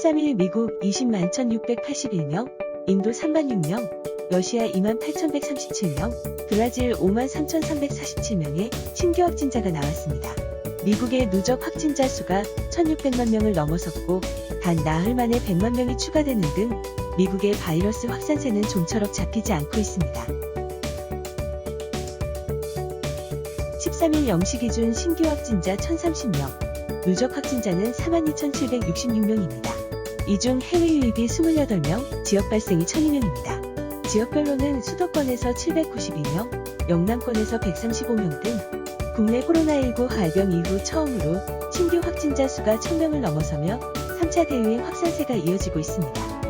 13일 미국 20만 1681명, 인도 3만 6명, 러시아 2만 8137명, 브라질 5만 3347명의 신규 확진자가 나왔습니다. 미국의 누적 확진자 수가 1600만 명을 넘어섰고 단 나흘 만에 100만 명이 추가되는 등 미국의 바이러스 확산세는 좀처럼 잡히지 않고 있습니다. 13일 0시 기준 신규 확진자 1030명, 누적 확진자는 42,766명입니다. 이 중 해외 유입이 28명, 지역 발생이 1002명입니다. 지역별로는 수도권에서 792명, 영남권에서 135명 등 국내 코로나19 발병 이후 처음으로 신규 확진자 수가 1000명을 넘어서며 3차 대유행 확산세가 이어지고 있습니다.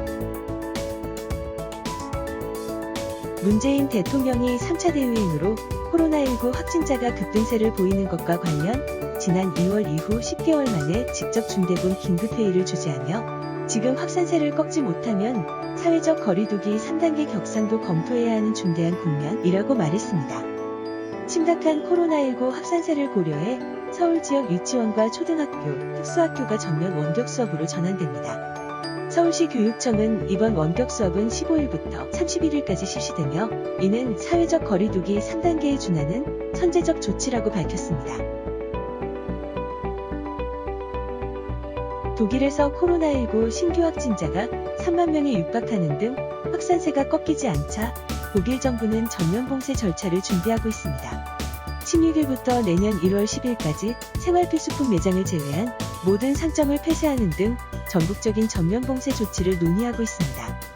문재인 대통령이 3차 대유행으로 코로나19 확진자가 급등세를 보이는 것과 관련 지난 2월 이후 10개월 만에 직접 중대본 긴급회의를 주재하며 지금 확산세를 꺾지 못하면 사회적 거리두기 3단계 격상도 검토해야 하는 중대한 국면이라고 말했습니다. 심각한 코로나19 확산세를 고려해 서울 지역 유치원과 초등학교, 특수학교가 전면 원격 수업으로 전환됩니다. 서울시 교육청은 이번 원격 수업은 15일부터 31일까지 실시되며 이는 사회적 거리두기 3단계에 준하는 선제적 조치라고 밝혔습니다. 독일에서 코로나19 신규 확진자가 3만 명에 육박하는 등 확산세가 꺾이지 않자 독일 정부는 전면 봉쇄 절차를 준비하고 있습니다. 16일부터 내년 1월 10일까지 생활필수품 매장을 제외한 모든 상점을 폐쇄하는 등 전국적인 전면 봉쇄 조치를 논의하고 있습니다.